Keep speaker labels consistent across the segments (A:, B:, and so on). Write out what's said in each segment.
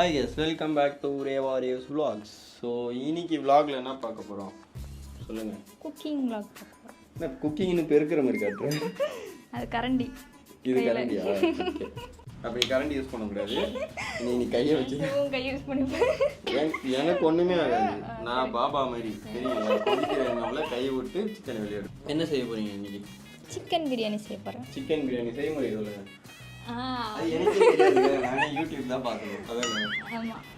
A: Hi yes welcome back to Reva Revs vlogs. So இன்னைக்கு vlogல என்ன பார்க்க போகிறோம் சொல்லுங்கள்
B: குக்கிங் vlog
A: என்ன குக்கிங்னு பெருக்கிற மாதிரி காட்டுறேன்
B: அது கரண்டி.
A: இது கரண்டியா. அப்படி கரண்டி யூஸ் பண்ணக்கூடாது. நீ நீ கையை வச்சு.
B: கை யூஸ் பண்ணிப்பேன்.
A: எனக்கு- ஒன்றுமே ஆகாது. நான் பாபா மாதிரி. தெரியுங்களா கொதிக்கிற எண்ணெயில் கையை விட்டு சிக்கன் வெளியிடும் என்ன செய்ய போறீங்க இன்னைக்கு?
B: சிக்கன் பிரியாணி செய்ய போகிறேன்
A: சிக்கன் பிரியாணி செய்முறை சொல்லுங்க.
B: ஆ
A: அது எனக்கு தெரியாது. நானே யூடியூப் தான் பார்க்கணும். அதான்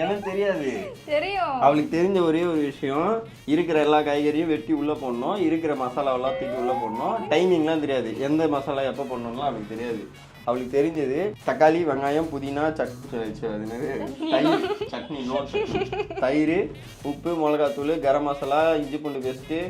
A: எனக்கு தெரியாது.
B: தெரியும்.
A: அவளுக்கு தெரிஞ்ச ஒரே ஒரு விஷயம் இருக்கிற எல்லா காய்கறியும் வெட்டி உள்ளே போடணும் இருக்கிற மசாலாவெல்லாம் தூக்கி உள்ளே போடணும். டைமிங்லாம் தெரியாது. எந்த மசாலா எப்போ போடணும்லாம் அவளுக்கு தெரியாது. அவளுக்கு தெரிஞ்சது தக்காளி வெங்காயம் புதினா சட்னி. சட்னி தயிர் உப்பு மிளகாத்தூள் கரம் மசாலா இஞ்சி பூண்டு பேஸ்ட்டு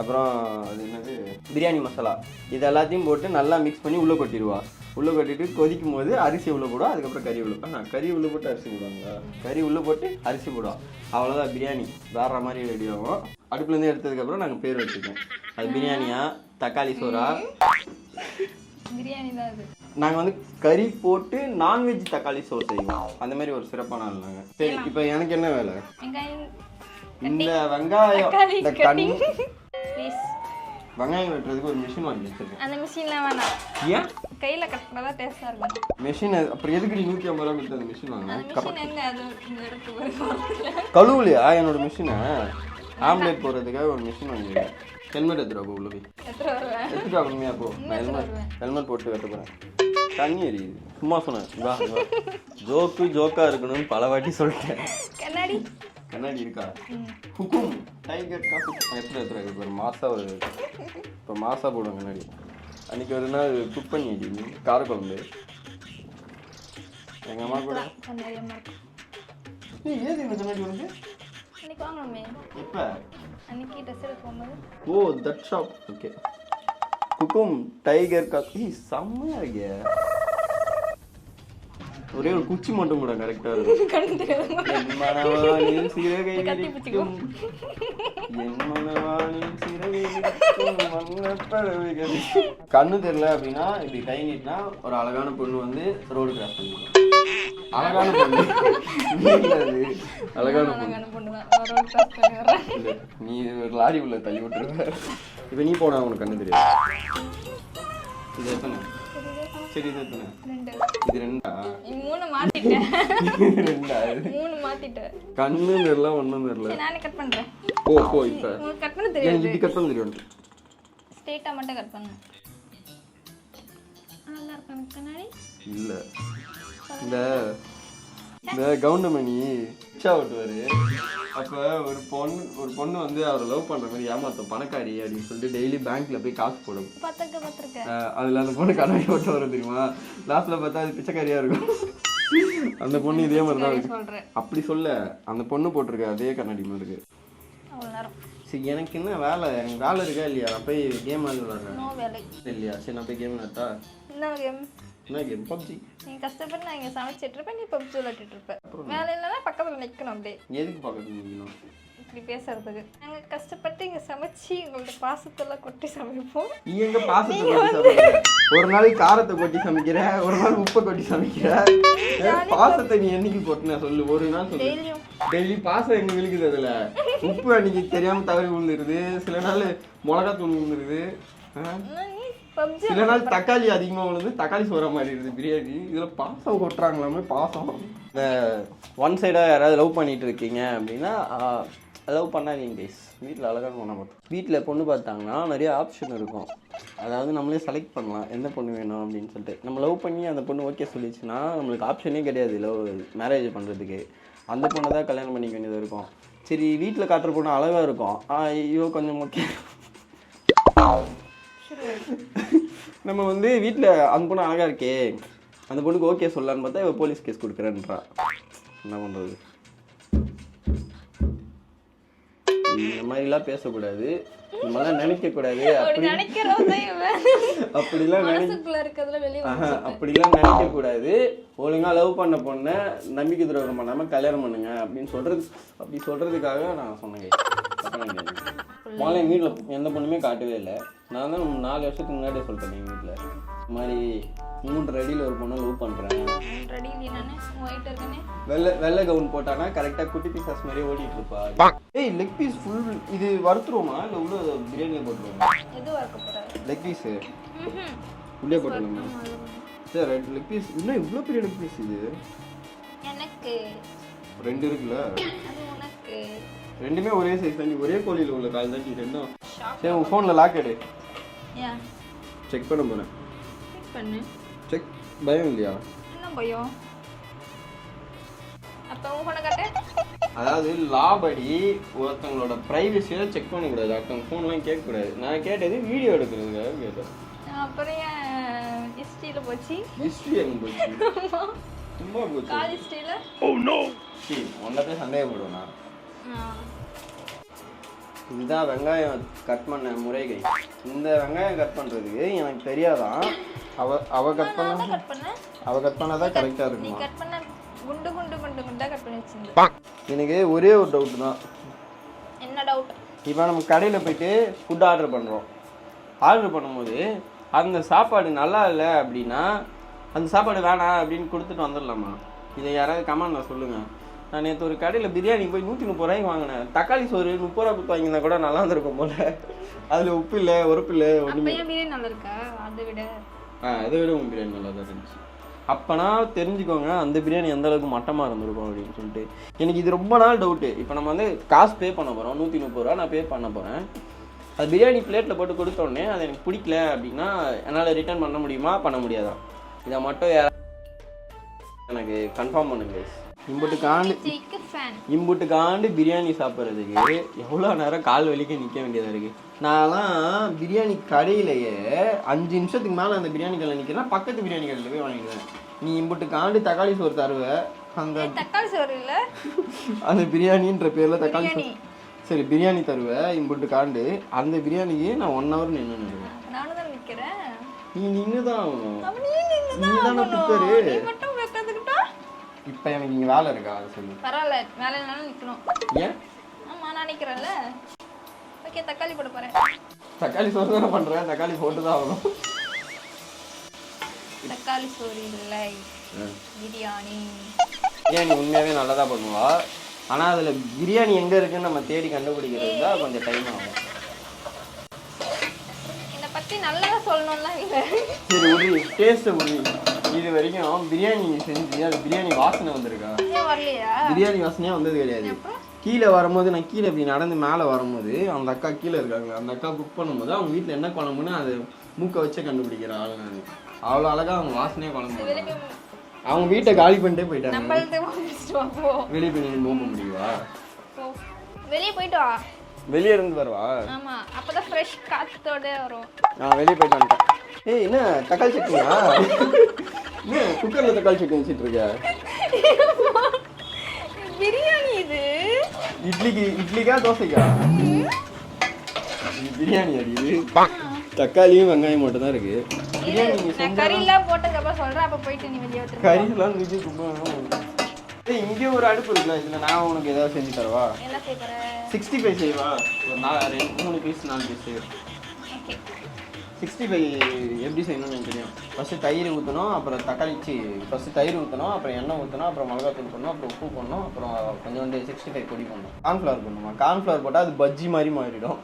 A: அப்புறம் அது என்னது? பிரியாணி மசாலா. இது எல்லாத்தையும் போட்டு நல்லா மிக்ஸ் பண்ணி உள்ளே கொட்டிடுவா. உள்ளே கொட்டிட்டு கொதிக்கும் போது அரிசி உள்ளே போடுவா. அதுக்கப்புறம் கறி உள்ள ஆ கறி உள்ளே போட்டு அரிசி போடுவாங்க கறி உள்ளே போட்டு அரிசி போடுவா. அவ்வளோதான் பிரியாணி. வேற மாதிரி ரெடி ஆகும். அடுப்புலேருந்து எடுத்ததுக்கப்புறம் நாங்கள் பேர் வச்சுக்கோம் அது பிரியாணியா? தக்காளி சோறா?
B: பிரியாணி தான் அது.
A: நாங்கள் வந்து கறி போட்டு நான்வெஜ் தக்காளி சோறு செய்வோம். அந்த மாதிரி ஒரு சிறப்பான ஆள் நாங்கள் சரி இப்போ எனக்கு என்ன வேலை? இந்த வெங்காயம் இந்த கண்
B: கட்டிங். ப்ளீஸ்
A: வெங்காயம் வெட்டுறதுக்கு ஒரு மிஷின் வாங்கி வச்சிருக்கேன்.
B: அந்த மிஷின்லாம் வேணாம்.
A: ஏன்?
B: கையில் கட் பண்ணால் தான் டேஸ்ட்டாக இருக்கும்
A: மிஷின் அப்புறம் எதுக்கு நீ நூற்றி ஐம்பது ரூபா கொடுத்து அந்த மிஷின் வாங்க கழுவுலையா? என்னோட மிஷினை ஆம்லேட் போடுறதுக்காக ஒரு மிஷின் வாங்கிருக்கேன் ஹெல்மெட் எடுத்துருவா போ உள்ள போய் எடுத்துட்டு உண்மையா போ. நான் ஹெல்மெட் ஹெல்மெட் போட்டு வெட்ட போகிறேன் தண்ணி எரியுது சும்மா சொன்னேன். வா ஜோக்கு ஜோக்கா இருக்கணும்னு பல வாட்டி சொல்லிட்டேன்.
B: கண்ணாடி.
A: கண்ணாடி இருக்கா ஹுக்கும் டைகர் எப்படி இப்போ ஒரு மாசா ஒரு இப்போ மாசா போடுவோம் கண்ணாடி. அன்னைக்கு ஒரு நாள் குக் பண்ணி வச்சிருந்தீங்க காரக்குழம்பு. எங்கள் அம்மா கூட நீ ஏது இந்த கண்ணாடி உனக்கு?
B: அன்னைக்கு வாங்கணுமே
A: எப்போ?
B: அன்னைக்கு ட்ரெஸ் எடுக்க போகும்போது.
A: ஓ தட் ஷாப் ஓகே குக்கும் டைகர் காக் ஏய் செம்மையா இருக்கே. ஒரே ஒரு குச்சி மட்டும் கூட கரெக்டாக இருக்கும். சிறகை. கண்ணு தெரியல அப்படின்னா இப்படி கை நீட்டினா ஒரு அழகான பொண்ணு வந்து ரோடு கிராஸ் பொண்ணு. அழகான பொண்ணு.
B: அழகான பொண்ணு
A: நீ ஒரு லாரி உள்ள தள்ளி விட்டுருவ. இப்போ நீ போனா உனக்கு கண்ணு தெரியாது. இது எத்தனை? சரி இது எத்தனை?
B: ரெண்டு.
A: இது ரெண்டா?
B: நீ மூணு மாத்திட்டேன்.
A: ரெண்டா?
B: மூணு மாத்திட்டேன்.
A: கண்ணு தெரியல ஒன்றும் தெரியல.
B: நானே கட் பண்றேன்.
A: இப்போ.
B: உங்களுக்கு கட் பண்ண தெரியாது.
A: கட் பண்ண தெரியும்
B: மட்டும் கட் பண்ணு. நல்லா எனக்கு கண்ணாடி?
A: இல்ல. இந்த இந்த கவுண்டமணி ரிக்ஷா ஓட்டுவாரு. அப்ப ஒரு பொண்ணு ஒரு பொண்ணு வந்து அவரை லவ் பண்ற மாதிரி ஏமாத்தம். பணக்காரி அப்படின்னு சொல்லிட்டு டெய்லி பேங்க்ல போய் காசு போடும். அதுல அந்த பொண்ணு கண்ணாடி ஓட்ட வரும் தெரியுமா? லாஸ்ட்ல பார்த்தா அது பிச்சைக்காரியா இருக்கும். அந்த பொண்ணு இதே மாதிரி தான் அப்படி சொல்ல அந்த பொண்ணு போட்டிருக்க அதே கண்ணாடி மாதிரி இருக்கு. சரி எனக்கு என்ன வேலை? எனக்கு வேலை இருக்கா இல்லையா? நான் போய் கேம் விளாட்றேன் இல்லையா? சரி நான் போய் கேம் விளாட்டா
B: என்ன கேம்
A: பப்ஜி
B: நீ கஷ்டப்பட்டு நான் இங்கே சமைச்சிட்டு இருப்பேன் நீ பப்ஜி விளையாட்டுட்டு இருப்ப. வேலை இல்லைன்னா பக்கத்தில் நிற்கணும் அப்படியே.
A: எதுக்கு முடியணும்
B: இப்படி பேசுறதுக்கு. நாங்கள் கஷ்டப்பட்டு இங்கே சமைச்சு உங்களோட பாசத்தெல்லாம் கொட்டி சமைப்போம்.
A: நீ எங்க பாசத்தை கொட்டி ஒரு நாளைக்கு காரத்தை கொட்டி சமைக்கிற ஒரு நாள் உப்பை கொட்டி சமைக்கிற? பாசத்தை நீ என்னைக்கு கொட்டின சொல்லு ஒரு நாள் சொல்லு. டெய்லி பாசம் எங்க விழுக்குது அதுல? உப்பு அன்னைக்கு தெரியாம தவறி விழுந்துருது. சில நாள் மிளகாத்தூள் விழுந்துருது. சில நாள் தக்காளி அதிகமா விழுந்து தக்காளி சோற மாதிரி இருக்குது பிரியாணி. இதுல பாசம் கொட்டுறாங்களாமே பாசம். இந்த ஒன் சைடா யாராவது லவ் பண்ணிட்டு இருக்கீங்க அப்படின்னா லவ் பண்ணாதீங்க கைஸ் வீட்டில் அழகான பொண்ணை பார்த்து வீட்டில் பொண்ணு பார்த்தாங்கன்னா நிறைய ஆப்ஷன் இருக்கும். அதாவது நம்மளே செலக்ட் பண்ணலாம். எந்த பொண்ணு வேணும் அப்படின்னு சொல்லிட்டு. நம்ம லவ் பண்ணி அந்த பொண்ணு ஓகே சொல்லிச்சுன்னா நம்மளுக்கு ஆப்ஷனே கிடையாது லவ் மேரேஜ் பண்ணுறதுக்கு அந்த பொண்ணை தான் கல்யாணம் பண்ணிக்க வேண்டியது இருக்கும். சரி வீட்டில் காட்டுற பொண்ணு அழகாக இருக்கும். ஆ, ஐயோ கொஞ்சம் முக்கியம். நம்ம வந்து வீட்டில் அந்த பொண்ணு அழகாக இருக்கே. அந்த பொண்ணுக்கு ஓகே சொல்லலான்னு பார்த்தா இவ போலீஸ் கேஸ் கொடுக்குறேன்றா. என்ன பண்ணுறது இந்த மாதிரிலாம் பேசக்கூடாது. இந்த மாதிரிலாம் நினைக்கக்கூடாது.
B: அப்படி
A: அப்படிலாம் நினை
B: மனசுக்குள்ள இருக்கிறதுல வெளியே
A: ஆஹா, அப்படிலாம் நினைக்கக்கூடாது. ஒழுங்காக லவ் பண்ண பொண்ணை நம்பிக்கை துரோகம் பண்ணாமல் கல்யாணம் பண்ணுங்க அப்படின்னு சொல்கிறது அப்படி சொல்கிறதுக்காக நான் சொன்னேன். முதல்ல எங்கள் வீட்டில் எந்த பொண்ணுமே காட்டவே இல்லை. நான் தான் நாலு வருஷத்துக்கு முன்னாடியே சொல்லிட்டேன் எங்கள் வீட்டில் இந்த மாதிரி மூன்று அடியில் ஒரு பொண்ணை லவ் பண்ணுறேன் வெள்ளை வெள்ளை கவுன் போட்டானா கரெக்டாக குட்டி பீசஸ் மாதிரியே ஓடிட்டு இருப்பா. ஏய் லெக் பீஸ் ஃபுல் இது வறுத்துருவோமா? இல்லை உள்ள பிரியாணியை போட்டுருவோமா? Leg piece. உள்ளே போட்டுருவோமா? சரி ரெண்டு லெக் பீஸ் இன்னும் இவ்வளோ பெரிய லெக் பீஸ் இது?
B: எனக்கு.
A: ரெண்டு இருக்குல்ல?
B: அது உனக்கு.
A: ரெண்டுமே ஒரே சைஸ் தான். நீ ஒரே கோழியில் உள்ள கால் தான் நீ ரெண்டும். சரி உன் ஃபோனில் லாக் எடு. செக் பண்ண போகிறேன்
B: பண்ணு.
A: செக் பயம் இல்லையா?
B: என்ன பயம்?
A: அதாவது லாபடி ஒருத்தவங்களோட ப்ரைவசியை செக் பண்ணக்கூடாது. அடுத்தவங்க ஃபோன்லாம் கேட்கக்கூடாது. நான் கேட்டது வீடியோ எடுக்கிறதுக்காக கேட்டேன்.
B: அப்புறம் ஏன் ஹிஸ்ட்ரியில் போச்சு?
A: ஹிஸ்ட்ரி எங்க போச்சு? சும்மா போச்சு.
B: கால் ஹிஸ்ட்ரியில்
A: சி ஒன்றத்தை சந்தேகப்படுவேன் நான் இதுதான் வெங்காயம் கட் பண்ண முறைகை இந்த வெங்காயம் கட் பண்ணுறதுக்கு எனக்கு தெரியாதான். அவ அவ கட் பண்ண அவ கட் பண்ணாதான் கரெக்டாக
B: நீ
A: இருக்குமா?
B: கட் பண்ண குண்டு குண்டு குண்டு குண்டா கட் பண்ணி வச்சிருந்த
A: எனக்கு ஒரே ஒரு டவுட் தான்.
B: என்ன டவுட்
A: இப்போ நம்ம கடையில் போயிட்டு ஃபுட் ஆர்டர் பண்ணுறோம் ஆர்டர் பண்ணும்போது அந்த சாப்பாடு நல்லா இல்லை அப்படின்னா அந்த சாப்பாடு வேணாம் அப்படின்னு கொடுத்துட்டு வந்துடலாமா இதை யாராவது கமெண்ட்ல சொல்லுங்கள் நான் நேற்று ஒரு கடையில் பிரியாணி போய் நூற்றி முப்பது ரூபாய்க்கு வாங்கினேன். தக்காளி சோறு முப்பது ரூபா கொடுத்து வாங்கினா கூட நல்லா இருந்திருக்கும் போல. அதில் உப்பு இல்லை உரப்பு இல்லை ஒன்றுமே
B: பிரியாணி நல்லா இருக்கா? அதை விட.
A: ஆ இதை விட உங்கள் பிரியாணி நல்லா தான் இருந்துச்சு. அப்போனா தெரிஞ்சுக்கோங்க அந்த பிரியாணி எந்த அளவுக்கு மட்டமாக இருந்திருக்கும் அப்படின்னு சொல்லிட்டு. எனக்கு இது ரொம்ப நாள் டவுட்டு இப்போ நம்ம வந்து காசு பே பண்ண போகிறோம் நூற்றி முப்பது ரூபா நான் பே பண்ண போகிறேன் அது பிரியாணி பிளேட்டில் போட்டு கொடுத்த உடனே அது எனக்கு பிடிக்கல அப்படின்னா என்னால் ரிட்டர்ன் பண்ண முடியுமா? பண்ண முடியாதா? இதை மட்டும் எனக்கு கன்ஃபார்ம் பண்ணுங்க இம்புட்டு காண்டு பிரியாணி சாப்பிட்றதுக்கு எவ்வளோ நேரம் கால் வலிக்க நிற்க வேண்டியதாக இருக்குது நான்லாம் பிரியாணி கடையிலேயே அஞ்சு நிமிஷத்துக்கு மேலே அந்த பிரியாணி கடையில் நிற்கிறேன் பக்கத்து பிரியாணி கடையில் போய் வாங்கிடுவேன். நீ இம்புட்டு காண்டு தக்காளி சோறு தருவ? அந்த
B: தக்காளி சோறு இல்ல.
A: அந்த பிரியாணின்ற பேரில் தக்காளி சோறு. சரி பிரியாணி தருவ இம்புட்டு காண்டு அந்த பிரியாணிக்கு நான் ஒன் ஹவர் நின்று நின்றுவேன். நீ நின்று தான் ஆகணும்.
B: நீ தான்
A: தானே இப்போ எனக்கு இங்கே வேலை இருக்கா? அதை சொல்லு.
B: பரவாயில்ல வேலை இல்லைனாலும் நிக்கணும்.
A: ஏன்?
B: ஆமா நான் நிக்கிறேன்ல. ஓகே தக்காளி போட போறேன்.
A: தக்காளி சோறு தானே பண்ணுறேன் தக்காளி போட்டு தான் ஆகணும்.
B: தக்காளி சோறு இல்லை. பிரியாணி.
A: பிரியாணி உண்மையாகவே நல்லா தான் பண்ணுவா? ஆனால் அதில் பிரியாணி எங்கே இருக்குன்னு நம்ம தேடி கண்டுபிடிக்கிறது தான் கொஞ்சம் டைம் ஆகும்.
B: என்னை பத்தி நல்லா சொல்லணும்லாம் இல்லை
A: சரி உரி டேஸ்ட்டை உரி இது வரைக்கும் பிரியாணி செஞ்சு அது பிரியாணி வாசனை வந்திருக்கா? பிரியாணி வாசனையே வந்தது கிடையாது. கீழே வரும்போது நான் கீழே இப்படி நடந்து மேலே வரும்போது அந்த அக்கா கீழே இருக்காங்க அந்த அக்கா குக் பண்ணும்போது அவங்க வீட்டில் என்ன குழம்புன்னு அது மூக்கை வச்சே கண்டுபிடிக்கிற ஆள் நான். அவ்வளோ அழகா அவங்க வாசனையே குழம்பு அவங்க வீட்டை காலி பண்ணிட்டே போயிட்டாங்க. வெளியே போய் நின்னு நோம்ப முடியுவா?
B: போ. வெளியே போயிட்டு வா.
A: வெளியே இருந்து வருவா?
B: ஆமா அப்பதான் ஃப்ரெஷ் காத்தோட வரும்.
A: நான் வெளியே போயிட்டு வந்துட்டேன். ஏய் என்ன தக்காளி சட்னியா? என்ன குக்கரில் தக்காளி சட்னி வச்சுட்டு இருக்க?
B: பிரியாணி இது.
A: இட்லிக்கு இட்லிக்கா தோசைக்கா? பிரியாணி அடி இது. தக்காளியும் வெங்காயம் மட்டும் தான் இருக்கு பிரியாணி நீங்க
B: நான் கறியெல்லாம் போட்டதுக்கு அப்புறம் சொல்றேன் அப்ப போயிட்டு நீ வெளியே
A: கறிலாம் இருக்கு ரொம்ப ஏய் இங்கே ஒரு அடுப்பு இருக்குல்ல இதில் நான் உனக்கு ஏதாவது செஞ்சு தரவா?
B: என்ன செய்ய போற
A: சிக்ஸ்டி ஃபைவ் செய்வா. ஒரு நாலு ரெண்டு மூணு பீஸ் நாலு பீஸ்
B: ஓகே
A: சிக்ஸ்டி ஃபைவ் எப்படி செய்யணும்னு எனக்கு தெரியும். ஃபஸ்ட்டு தயிர் ஊற்றணும் அப்புறம் தக்காளி சி ஃபஸ்ட்டு தயிர் ஊற்றணும் அப்புறம் எண்ணெய் ஊற்றணும் அப்புறம் மிளகாத்தூள் போடணும் அப்புறம் உப்பு போடணும் அப்புறம் கொஞ்சோண்டு சிக்ஸ்டி ஃபைவ் பொடி போடணும். கார்ன்ஃப்ளவர் போடணுமா? கார்ன்ஃப்ளவர் போட்டால் அது பஜ்ஜி மாதிரி மாறிடும்.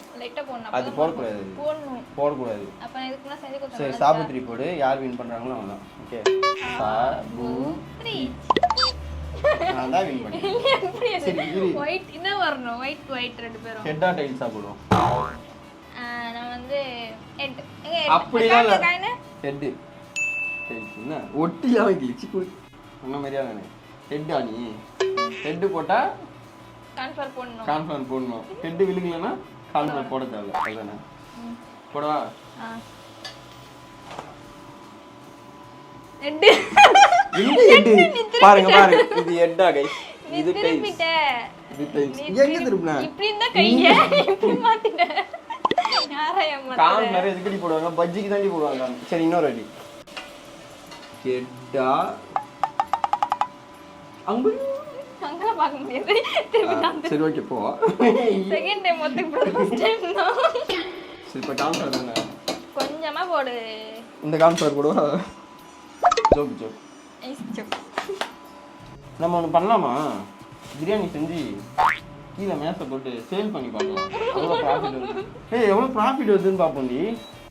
A: அது போடக்கூடாது. போடக்கூடாது. சரி சாபுத்திரி போடு. யார் வின் பண்ணுறாங்களோ அவங்க ஓகே சாபு
B: த்ரீ
A: நான் தான் வின் பண்ணேன் சரி
B: ஒயிட் என்ன வரணும்? ஒயிட் ஒயிட் ரெண்டு பேரும்.
A: ஹெட்டாக டைல்ஸாக போடுவோம்
B: ஆ, நான் வந்து
A: அப்படிலாம் ஹெட்டு என்ன? ஒட்டியாக கிழிச்சு குடி. மாதிரியா தானே ஹெட்டா நீ? ஹெட்டு போட்டால்
B: கான்ஃபர் போடணும்.
A: போடணும். ஹெட்டு விழுகலைன்னா கான்ஃபிளவர் போட. போடவா?
B: எட்டு
A: ஹெட்டு பாருங்க பாருங்க. இது ஹெட்டா கை இது டைல்ஸ்
B: திருப்பிட்ட
A: இது டைல்ஸ்
B: நீ
A: எங்க திருப்பின
B: இப்படி இருந்தா கைய இப்படி மாத்திட்ட.
A: கான் நிறைய இதுக்கடி போடுவாங்க பஜ்ஜிக்கு தாண்டி போடுவாங்க. சரி இன்னொரு அடி ஹெட்டா அங்கு
B: அங்கெல்லாம் பார்க்க முடியாது.
A: சரி ஓகே போ.
B: செகண்ட் டைம் ஒத்துக்கு ஃபர்ஸ்ட் டைம் தான்.
A: சரி இப்போ கான்ஃபிளவர் தானே
B: கொஞ்சமா போடு.
A: இந்த கான்ஃபிளவர் கூட ஜோக் ஜோக்.
B: ஐஸ் சோக்
A: நம்ம ஒன்று பண்ணலாமா? பிரியாணி செஞ்சு. கீழே மேசை போட்டு சேல் பண்ணி பார்க்கலாம். எவ்வளோ ப்ராஃபிட் வருது. ஏய் எவ்வளோ ப்ராஃபிட் வருதுன்னு பார்ப்போம் டி.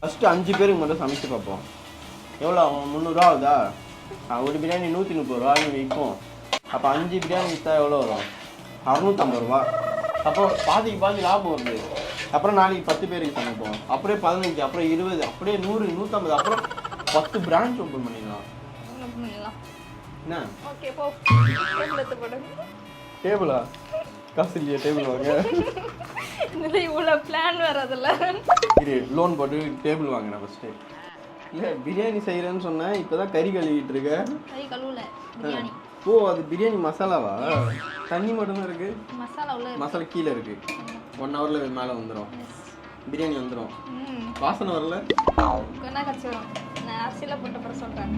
A: ஃபஸ்ட்டு அஞ்சு பேருக்கு மட்டும் சமைச்சு பார்ப்போம். எவ்வளோ ஆகும்? முந்நூறுரூவா ஆகுதா? ஆ, ஒரு பிரியாணி நூற்றி முப்பது ரூபாய்னு விற்கும் அப்போ அஞ்சு பிரியாணி விற்றா எவ்வளோ வரும்? அறுநூத்தம்பது ரூபா. அப்போ பாதிக்கு பாதி லாபம் வருது. அப்புறம் நாளைக்கு பத்து பேருக்கு சமைப்போம். அப்படியே பதினஞ்சு அப்புறம் இருபது அப்படியே நூறு நூற்றம்பது அப்புறம் பத்து பிரான்ச் ஓப்பன் பண்ணிடலாம்.
B: என்ன? டேபிளா
A: காசு இல்லையா டேபிள் வாங்க.
B: இதுல இவ்வளோ பிளான் வேறு அதில்.
A: இரு லோன் போட்டு டேபிள் வாங்குறேன் ஃபஸ்ட்டு இல்லை பிரியாணி செய்கிறேன்னு சொன்னேன் இப்போ தான் கறி கழுவிட்டு இருக்க.
B: கை கழுவுல பிரியாணி.
A: ஓ அது பிரியாணி மசாலாவா? தண்ணி மட்டும்தான் இருக்கு?
B: மசாலா உள்ள.
A: மசாலா கீழே இருக்கு. ஒன் ஹவரில் மேலே வந்துடும் பிரியாணி வந்துடும் வாசனை வரல?
B: கொண்டா கச்சி வரும்? நான் அரிசியில் போட்ட அப்புறம் சொல்கிறேன்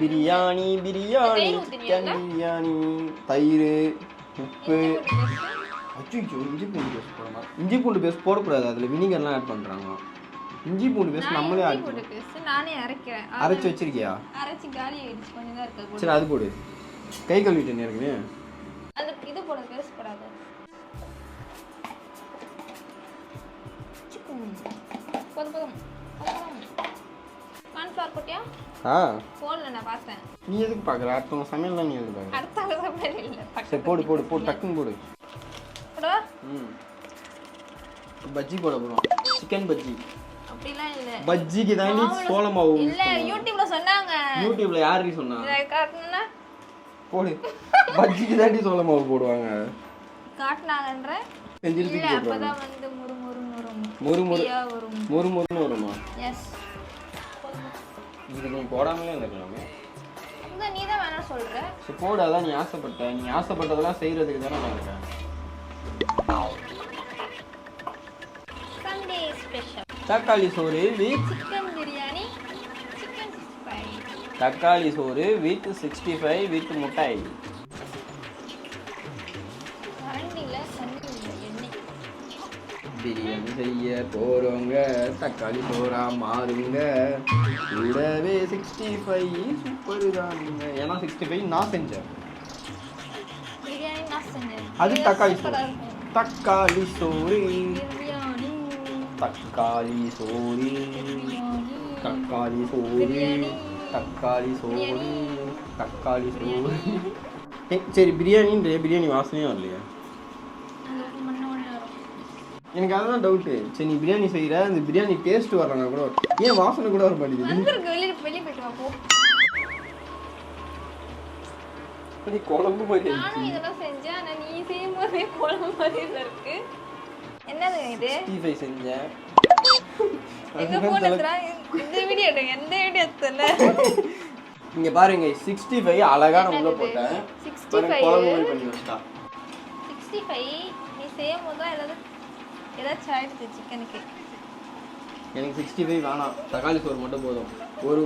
A: பிரியாணி பிரியாணி சிக்கன் பிரியாணி தயிர் உப்பு. அச்சோ இஞ்சி பூண்டு பேஸ்ட் போடலாம் இஞ்சி பூண்டு பேஸ்ட் போடக்கூடாது. அதில் வினிகர்லாம் ஆட் பண்ணுறாங்க இஞ்சி பூண்டு பேஸ்ட் நம்மளே ஆட்
B: பேஸ்ட் நானே அரைக்கிறேன்.
A: அரைச்சி வச்சிருக்கியா?
B: அரைச்சி காலி ஆயிடுச்சு. கொஞ்சம் தான் இருக்கு
A: சரி அது போடு. கை கழுவிட்டேன் ஏற்கனவே
B: அது இது போட பேஸ்ட் போடாத. போதும். போதும். கான்ஃப்ளவர் போட்டியா
A: ஆ.
B: போடல நான் பார்த்தேன்
A: நீ எதுக்கு பார்க்குற? அடுத்தவங்க சமையல்லாம் நீ எதுக்கு பார்க்குற?
B: அடுத்த சாப்பிட இல்லை.
A: சரி போடு போடு போடு டக்குன்னு போடு.
B: போடவா
A: ம். பஜ்ஜி போட போகிறோம் சிக்கன் பஜ்ஜி.
B: அப்படிலாம் இல்லை.
A: பஜ்ஜிக்கு தாண்டி சோள மாவு
B: இல்ல யூடியூப்ல சொன்னாங்க.
A: யூடியூப்ல யாரு சொன்னா?
B: இதை காட்டணும்னா?
A: போடு. பஜ்ஜிக்கு தாண்டி சோள மாவு போடுவாங்க.
B: காட்டினாங்கன்ற?
A: போட்டுருவாங்க.
B: அப்பதான் வந்து முறு
A: மொறு மொறு
B: வரும்.
A: மொறு மொறுன்னு வருமா?
B: எஸ்
A: இதுக்கு நீ போடாமலே இருந்துக்கலாமே.
B: நீ தான் வேணாம் சொல்ற.
A: சரி போடு அதான் நீ ஆசைப்பட்ட. நீ ஆசைப்பட்டதெல்லாம் செய்யறதுக்கு தானே நான் இருக்கேன்.
B: சண்டே ஸ்பெஷல்
A: தக்காளி சோறு with
B: chicken biryani chicken fry
A: தக்காளி சோறு வித் சிக்ஸ்டி ஃபைவ் வித் முட்டாய்
B: கரண்டில தண்ணி இல்லை எண்ணெய்
A: பிரியாணி செய்ய போறவங்க தக்காளி சோறா மாறுங்க. கூடவே சிக்ஸ்டி ஃபைவ் சூப்பர் தானுங்க ஏன்னா சிக்ஸ்டி ஃபைவ் நான் செஞ்சேன். அது தக்காளி சோறு. தக்காளி சோறு. தக்காளி சோறு. தக்காளி சோறு. தக்காளி சோறு. தக்காளி சோறு. சரி பிரியாணின்ற பிரியாணி வாசனையும் வரலையா
B: அந்த உப்பு மண்ணு ஒன்று வரும்
A: எனக்கு அதுதான் டவுட்டு சரி நீ பிரியாணி செய்கிற அந்த பிரியாணி டேஸ்ட் வரலனா கூட ஏன் வாசனை கூட வர மாட்டேங்குது?
B: வந்திருக்கு வெளியே வெளியே போயிட்டு வா போ.
A: நீ குழம்பு மாதிரி ஆயிடுச்சு.
B: நானும் இதெல்லாம் செஞ்சேன் ஆனா நீ செய்யும் போதே குழம்பு மாதிரி இருக்கு. என்னது இது?
A: ஃபைவ் செஞ்சேன்.
B: எங்க போன் எடுத்துறா? இந்த வீடியோ எந்த வீடியோ எடுத்தல?
A: இங்க பாருங்க சிக்ஸ்டி ஃபைவ் அழகா நான் உள்ள? போட்டேன்.
B: 65
A: பாருங்க, குழம்பு மாதிரி பண்ணி வச்சிட்டா.
B: சிக்ஸ்டி ஃபைவ் நீ செய்யும் போது தான் ஏதாவது ஏதாச்சும் ஆயிடுச்சு சிக்கனுக்கு.
A: எனக்கு சிக்ஸ்டி ஃபைவ் வேணாம். தக்காளி சோறு மட்டும் போதும். ஒரு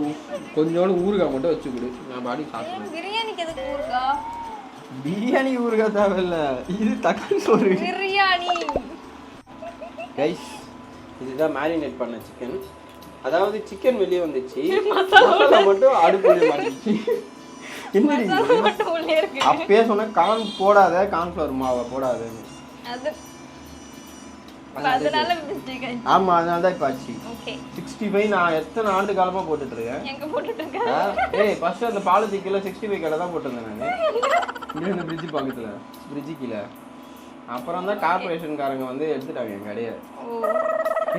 A: கொஞ்சோண்டு ஊறுகாய் மட்டும் வச்சு கொடு. நான் பாடி சாப்பிடுவேன்
B: பிரியாணிக்கு எதுக்கு ஊருக்கா
A: பிரியாணி ஊறுகாய் தேவையில்ல. இது தக்காளி சோறு.
B: பிரியாணி.
A: கைஸ் இதுதான் மேரினேட் பண்ண சிக்கன் அதாவது சிக்கன் வெளியே வந்துச்சு. மசாலா மட்டும். அடுப்புல மாட்டிச்சு என்னடி அப்பயே சொன்னேன் கார்ன் போடாத கார்ன்ஃப்ளவர் மாவை போடாதன்னு.
B: அதனால மிஸ்டேக் ஆயிடுச்சு.
A: ஆமா அதனால தான் இப்போ ஆச்சு.
B: ஓகே
A: சிக்ஸ்டி ஃபைவ் நான் எத்தனை ஆண்டு காலமா போட்டுட்டு இருக்கேன்
B: எங்க போட்டுட்டுங்க
A: ஆ, ஏய் ஃபர்ஸ்ட் அந்த பாலத்து கீழே சிக்ஸ்டி ஃபைவ் கடை தான் போட்டிருந்தேன் நான். இங்கே இந்த பிரிட்ஜ் பக்கத்துல பிரிட்ஜு கீழே. அப்புறம் தான் கார்பரேஷன்காரங்க வந்து எடுத்துட்டாங்க என் கடையை.
B: ஓ.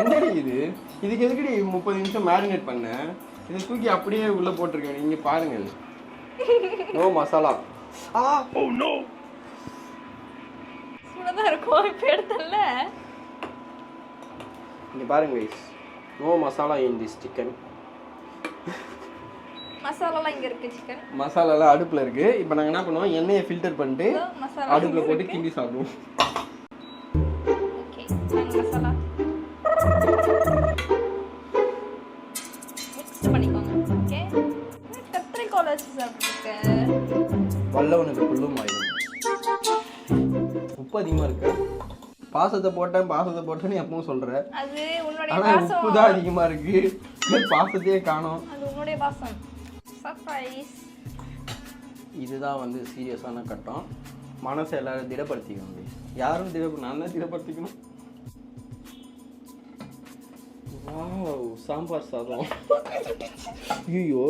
A: என்னடி இது? இதுக்கு எதுக்குடி முப்பது நிமிஷம் மேரினேட் பண்ணேன் இதை தூக்கி அப்படியே உள்ள போட்டிருக்கேன். நீங்க பாருங்கள். No masala ah oh no
B: சூடாதான் இருக்கும். இப்ப எடுத்தல
A: இங்க பாருங்க guys. No masala in this chicken
B: மசாலாலாம் இங்க இருக்கு சிக்கன்
A: மசாலாலாம் அடுப்புல இருக்கு. இப்போ நாங்க என்ன பண்ணுவோம்? எண்ணெயை ஃபில்டர் பண்ணிட்டு அடுப்புல போட்டு கிண்டி சாப்பிடுவோம்.
B: ஓகே மசாலா மிக்ஸ் பண்ணிக்கோங்க. ஓகே கத்திரிக்கோல் வச்சு சாப்பிட்டுருக்க
A: வல்லவனுக்கு புல்லும் ஆயிடும். உப்பு அதிகமா இருக்கு? பாசத்தை போட்டேன் பாசத்தை போட்டேன்னு எப்பவும் சொல்ற.
B: அது உன்னுடைய
A: ஆனா
B: பாசம்.
A: உப்பு தான் அதிகமா இருக்கு. பாசத்தையே காணோம்.
B: அது உன்னுடைய பாசம். சர்ப்ரைஸ்
A: இதுதான் வந்து சீரியஸான கட்டம். மனசை எல்லாரும் திடப்படுத்திக்கணும். யாரும் திட நான் தான் திடப்படுத்திக்கணும்? வாவ் சாம்பார் சாதம். ஐயோ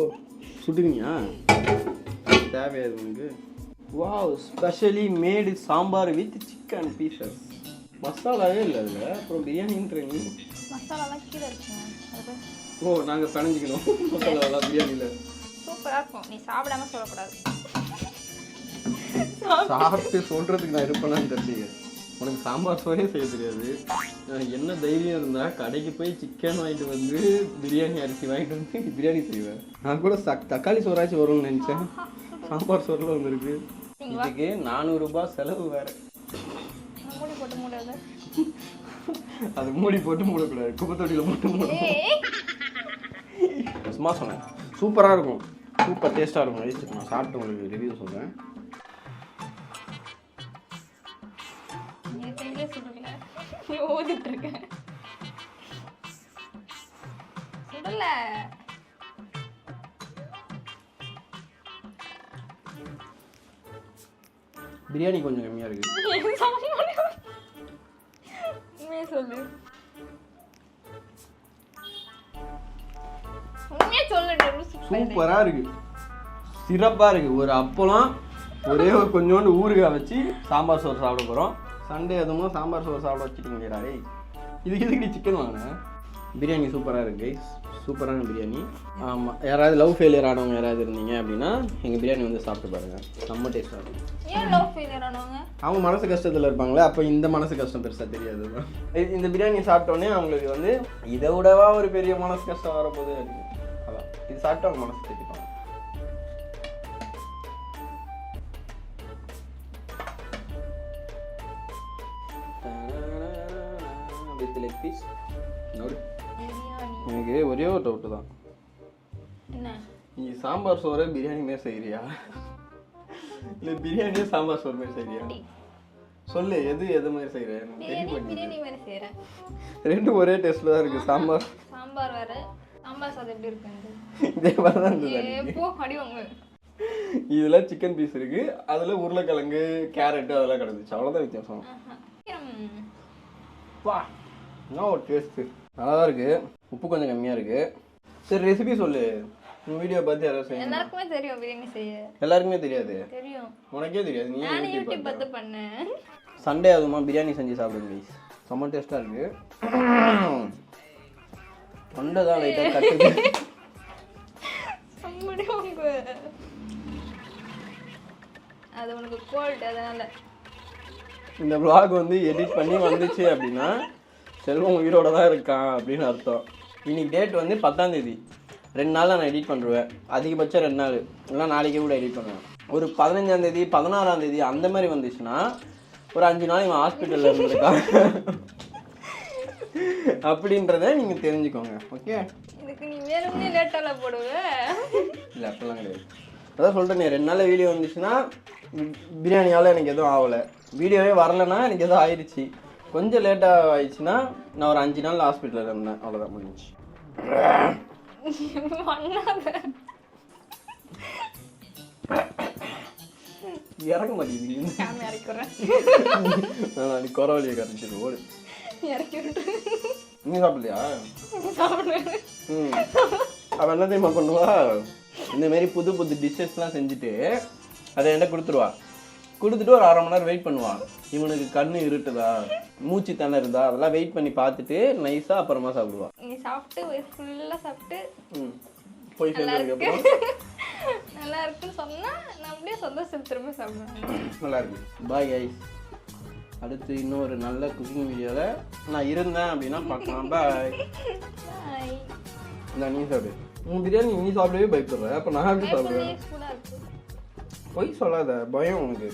A: சுடுங்கயா தேவையாது உனக்கு? Wow specially made sambar with chicken pieces மசாலாவே இல்லை அதில். அப்புறம் பிரியாணின்றீங்க
B: மசாலாலாம் கீழே இருக்குங்க
A: ஓ நாங்கள் பிணைஞ்சிக்கணும். மசாலாலாம் பிரியாணியில்.
B: சூப்பராக இருக்கும். நீ சாப்பிடாம சொல்லக்கூடாது.
A: சாப்பிட்டு சொல்றதுக்கு நான் இருப்பேனான்னு தெரியல உனக்கு சாம்பார் சோறே செய்ய தெரியாது. என்ன தைரியம் இருந்தா கடைக்கு போய் சிக்கன் வாங்கிட்டு வந்து பிரியாணி அரிசி வாங்கிட்டு வந்து பிரியாணி செய்வேன். நான் கூட தக்காளி சோறாச்சும் வரும்னு நினைச்சேன். சாம்பார் சோறுல வந்திருக்கு இதுக்கு நானூறு ரூபாய் செலவு வேற.
B: மூடி போட்டு மூடாத.
A: அது மூடி போட்டு மூடக்கூடாது. குப்பை தொட்டியில் போட்டு மூட
B: ஏய்.
A: சும்மா சொன்னேன். சூப்பராக இருக்கும். சூப்பர் டேஸ்ட்டாக இருக்கும். guys. நான் சாப்பிட்டு உங்களுக்கு ரிவ்யூ சொல்கிறேன்
B: ஓதிட்டு சுடல.
A: பிரியாணி கொஞ்சம் கம்மியாக இருக்குது
B: உண்மையை சொல்லு உண்மையா சொல்லு
A: சூப்பராக இருக்கு. சிறப்பாக இருக்கு. ஒரு அப்பளம் ஒரே ஒரு கொஞ்சோண்டு ஊறுகாய் வச்சு சாம்பார் சோறு சாப்பிட போகிறோம் சண்டே அதுவும் சாம்பார் சோறு சாப்பிட வச்சுட்டீங்களா இதுக்கு எதுக்கு சிக்கன் வாங்கினேன் பிரியாணி சூப்பராக இருக்கு கைஸ் சூப்பரான பிரியாணி. ஆமாம் யாராவது லவ் ஃபெயிலியர் ஆனவங்க யாராவது இருந்தீங்க அப்படின்னா எங்கள் பிரியாணி வந்து சாப்பிட்டு பாருங்கள் செம்ம டேஸ்ட்டாக இருக்கும். அவங்க மனசு கஷ்டத்தில் இருப்பாங்களே அப்போ இந்த மனசு கஷ்டம் பெருசாக தெரியாது. இந்த பிரியாணி சாப்பிட்டோன்னே அவங்களுக்கு வந்து இதை விடவா ஒரு பெரிய மனசு கஷ்டம் வரப்போகுது அதான். இது சாப்பிட்டு அவங்க மனசு தேத்திப்பாங்க வித் லெக் பீஸ் நோடு எனக்கு ஒரே ஒரு டவுட்டு தான்.
B: என்ன?
A: நீ சாம்பார் சோறு பிரியாணி மாரி செய்கிறியா இல்லை பிரியாணியே சாம்பார் சோறு மாதிரி செய்கிறியா. சொல்லு எது எது மாதிரி செய்கிற
B: பிரியாணி பிரியாணி மாதிரி செய்கிறேன்
A: ரெண்டும் ஒரே டேஸ்ட்ல தான் இருக்கு சாம்பார்.
B: சாம்பார் வேற. சாம்பார் சாதம் எப்படி இருக்கு
A: இதே மாதிரி தான் இருந்தது அன்னைக்கு.
B: போ அடி வாங்க
A: இதுல சிக்கன் பீஸ் இருக்கு அதுல உருளைக்கிழங்கு கேரட் அதெல்லாம் கிடந்துச்சு அவ்வளவுதான் வித்தியாசம். வா என்ன ஒரு டேஸ்ட் நல்லா தான் இருக்கு. உப்பு கொஞ்சம் கம்மியா இருக்கு. சரி ரெசிபி சொல்லு. உன் வீடியோ பார்த்து யாராவது செய்யணும்
B: எல்லாருக்குமே தெரியும் பிரியாணி செய்ய.
A: எல்லாருக்குமே தெரியாது.
B: தெரியும்.
A: உனக்கே தெரியாது நீ
B: நானே யூடியூப் பார்த்து பண்ணேன்.
A: சண்டே அதுமா பிரியாணி செஞ்சு சாப்பிடுங்க கைஸ் செம்ம டேஸ்டா இருக்கு. தொண்டை தான் லைட்டாக கட்டுது.
B: அது உனக்கு கோல்டு அதனால.
A: இந்த vlog வந்து எடிட் பண்ணி வந்துச்சு அப்படின்னா செல்வம் உயிரோட தான் இருக்கான் அப்படின்னு அர்த்தம். இன்னைக்கு டேட் வந்து பத்தாம் தேதி ரெண்டு நாள் நான் எடிட் பண்ணுவேன் அதிகபட்சம் ரெண்டு நாள். இல்லை நாளைக்கே கூட எடிட் பண்ணுவேன். ஒரு பதினஞ்சாம் தேதி பதினாறாம் தேதி அந்த மாதிரி வந்துச்சுன்னா ஒரு அஞ்சு நாள் இவன் ஹாஸ்பிட்டலில் இருந்திருக்கான். அப்படின்றத நீங்கள் தெரிஞ்சுக்கோங்க. ஓகே
B: இதுக்கு நீ வேணும்னே லேட்டால போடுவ.
A: இல்லை அப்படிலாம் கிடையாது. அதான் சொல்லிட்டேனே ரெண்டு நாள் வீடியோ வந்துச்சுன்னா பிரியாணியால் எனக்கு எதுவும் ஆகலை. வீடியோவே வரலைன்னா எனக்கு எதுவும் ஆயிடுச்சு கொஞ்சம் லேட்டாக ஆயிடுச்சுன்னா நான் ஒரு அஞ்சு நாள் ஹாஸ்பிட்டலில் இருந்தேன். அவ்வளோதான் முடிஞ்சுச்சு.
B: பண்ணாத.
A: இறங்க மாட்டேங்குது
B: சாமி இறக்கிறேன்
A: நான் குறவழியை கரைச்சிட்டு ஓடு.
B: இறக்கி விட்டு.
A: நீ சாப்பிடலையா?
B: சாப்பிடு.
A: ம். அவன் என்ன தெரியுமா பண்ணுவா? இந்த மாதிரி புது புது டிஷ்ஷஸ்லாம் செஞ்சுட்டு அதை என்கிட்ட கொடுத்துருவா. கொடுத்துட்டு ஒரு அரை மணி நேரம் வெயிட் பண்ணுவா இவனுக்கு கண்ணு இருட்டுதா? மூச்சு திணறுதா அதெல்லாம் வெயிட் பண்ணி பார்த்துட்டு நைஸாக அப்புறமா சாப்பிடுவா
B: நீ சாப்பிட்டு ஃபுல்லாக சாப்பிட்டு
A: ம். போய் சேர்ந்ததுக்கப்புறம்
B: நல்லா இருக்குன்னு சொன்னா நான் அப்படியே சந்தோஷம் திரும்ப சாப்பிடுவேன்.
A: நல்லா இருக்கு. பாய் கைஸ் அடுத்து இன்னொரு நல்ல குக்கிங் வீடியோவில் நான் இருந்தேன் அப்படின்னா பார்க்கலாம். பாய் இந்த நீ சாப்பிடு. உன் பிரியாணி நீ சாப்பிடவே பயப்படுற. அப்போ நான் எப்படி சாப்பிடுவேன்? பொய் சொல்லாத பயம் உனக்கு